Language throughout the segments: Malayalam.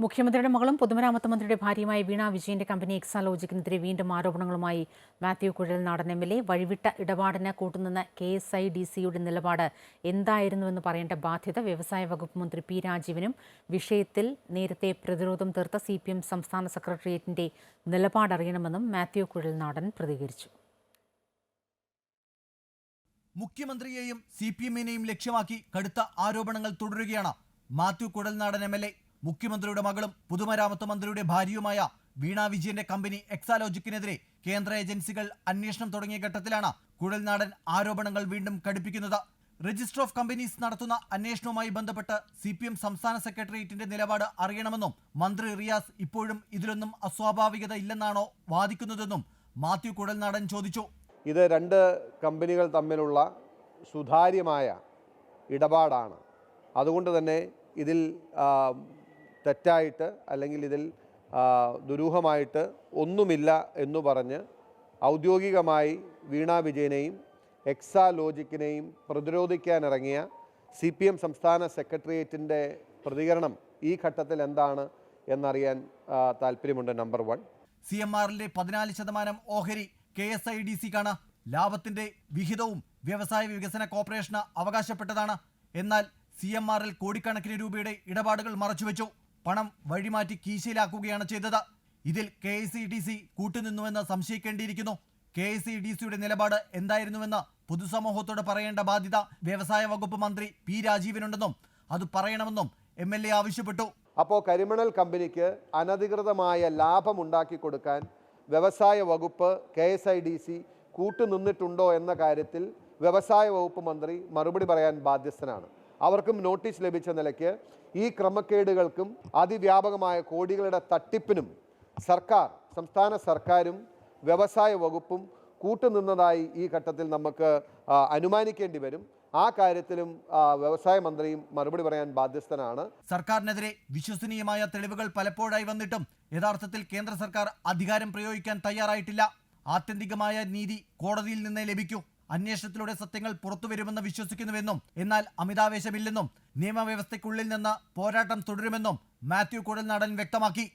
മുഖ്യമന്ത്രിയുടെ മകളും പൊതുമരാമത്ത് മന്ത്രിയുടെ ഭാര്യയുമായ വീണ വിജയന്റെ കമ്പനി എക്സാലോജിക്കിനെതിരെ വീണ്ടും ആരോപണങ്ങളുമായി Mathew Kuzhalnadan M L A വഴിവിട്ട ഇടപാടിന് കൂട്ടുനിന്ന കെ എസ് ഐ ഡി സിയുടെ നിലപാട് എന്തായിരുന്നുവെന്ന് പറയേണ്ട ബാധ്യത വ്യവസായ വകുപ്പ് മന്ത്രി പി രാജീവനും വിഷയത്തിൽ നേരത്തെ പ്രതിരോധം തീർത്ത സി പി എം സംസ്ഥാന സെക്രട്ടേറിയറ്റിന്റെ നിലപാടറിയണമെന്നും മാത്യു കുഴൽനാടൻ പ്രതികരിച്ചു. മുഖ്യമന്ത്രിയെയും സി പി എമ്മിനെയും ലക്ഷ്യമാക്കി കടുത്ത ആരോപണങ്ങൾ തുടരുകയാണ് Mathew Kuzhalnadan M L A മുഖ്യമന്ത്രിയുടെ മകളും പൊതുമരാമത്ത് മന്ത്രിയുടെ ഭാര്യയുമായ വീണ വിജയന്റെ കമ്പനി എക്സാലോജിക്കിനെതിരെ കേന്ദ്ര ഏജൻസികൾ അന്വേഷണം തുടങ്ങിയ ഘട്ടത്തിലാണ് കുഴൽനാടൻ ആരോപണങ്ങൾ വീണ്ടും കടുപ്പിക്കുന്നത്. രജിസ്റ്റർ ഓഫ് കമ്പനീസ് നടത്തുന്ന അന്വേഷണവുമായി ബന്ധപ്പെട്ട് സി പി എം സംസ്ഥാന സെക്രട്ടേറിയറ്റിന്റെ നിലപാട് അറിയണമെന്നും മന്ത്രി റിയാസ് ഇപ്പോഴും ഇതിലൊന്നും അസ്വാഭാവികത ഇല്ലെന്നാണോ വാദിക്കുന്നതെന്നും മാത്യു കുഴൽനാടൻ ചോദിച്ചു. ഇത് രണ്ട് കമ്പനികൾ തമ്മിലുള്ള സുതാര്യമായ ഇടപാടാണ്. അതുകൊണ്ട് തന്നെ ഇതിൽ തെറ്റായിട്ട് അല്ലെങ്കിൽ ഇതിൽ ദുരൂഹമായിട്ട് ഒന്നുമില്ല എന്ന് പറഞ്ഞ് ഔദ്യോഗികമായി വീണ വിജയനെയും എക്സാ ലോജിക്കിനെയും പ്രതിരോധിക്കാനിറങ്ങിയ സി പി എം സംസ്ഥാന സെക്രട്ടേറിയറ്റിന്റെ പ്രതികരണം ഈ ഘട്ടത്തിൽ എന്താണ് എന്നറിയാൻ താല്പര്യമുണ്ട് നമ്പർ വൺ. സി എം ആറിന്റെ പതിനാല് ശതമാനം ഓഹരി കെ എസ് ഐ ഡി സിക്കാണ് ലാഭത്തിന്റെ വിഹിതവും വ്യവസായ വികസന കോർപ്പറേഷന് അവകാശപ്പെട്ടതാണ്. എന്നാൽ സി എം ആറിൽ കോടിക്കണക്കിന് രൂപയുടെ ഇടപാടുകൾ മറച്ചുവെച്ചു. പണം വഴിമാറ്റി കീശയിലാക്കുകയാണ് ചെയ്തത്. ഇതിൽ K S C T C കൂട്ടുനിന്നുവെന്ന് സംശയിക്കേണ്ടിയിരിക്കുന്നു. കെ എസ് ഡി സിയുടെ നിലപാട് എന്തായിരുന്നുവെന്ന് പൊതുസമൂഹത്തോട് പറയേണ്ട ബാധ്യത വ്യവസായ വകുപ്പ് മന്ത്രി പി രാജീവനുണ്ടെന്നും അത് പറയണമെന്നും എം എൽ എ ആവശ്യപ്പെട്ടു. അപ്പോൾ കരിമണൽ കമ്പനിക്ക് അനധികൃതമായ ലാഭം ഉണ്ടാക്കി കൊടുക്കാൻ വ്യവസായ വകുപ്പ് K S I D C കൂട്ടുനിന്നിട്ടുണ്ടോ എന്ന കാര്യത്തിൽ വ്യവസായ വകുപ്പ് മന്ത്രി മറുപടി പറയാൻ ബാധ്യസ്ഥനാണ്. അവർക്കും നോട്ടീസ് ലഭിച്ച നിലയ്ക്ക് ഈ ക്രമക്കേടുകൾക്കും അതിവ്യാപകമായ കോടികളുടെ തട്ടിപ്പിനും സർക്കാർ സംസ്ഥാന സർക്കാരും വ്യവസായ വകുപ്പും കൂട്ടുനിന്നതായി ഈ ഘട്ടത്തിൽ നമുക്ക് അനുമാനിക്കേണ്ടി വരും. ആ കാര്യത്തിലും വ്യവസായ മന്ത്രിയും മറുപടി പറയാൻ ബാധ്യസ്ഥനാണ്. സർക്കാരിനെതിരെ വിശ്വസനീയമായ തെളിവുകൾ പലപ്പോഴായി വന്നിട്ടും യഥാർത്ഥത്തിൽ കേന്ദ്ര സർക്കാർ അധികാരം പ്രയോഗിക്കാൻ തയ്യാറായിട്ടില്ല. ആത്യന്തികമായ നീതി കോടതിയിൽ നിന്നേ ലഭിക്കൂ. അന്വേഷണത്തിലൂടെ സത്യങ്ങൾ പുറത്തു വരുമെന്ന് വിശ്വസിക്കുന്നുവെന്നും എന്നാൽ അമിതാവേശമില്ലെന്നും നിയമവ്യവസ്ഥയ്ക്കുള്ളിൽ നിന്ന് പോരാട്ടം തുടരുമെന്നും മാത്യു കുഴൽനാടൻ വ്യക്തമാക്കി.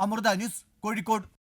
അമൃത ന്യൂസ് കോഴിക്കോട്.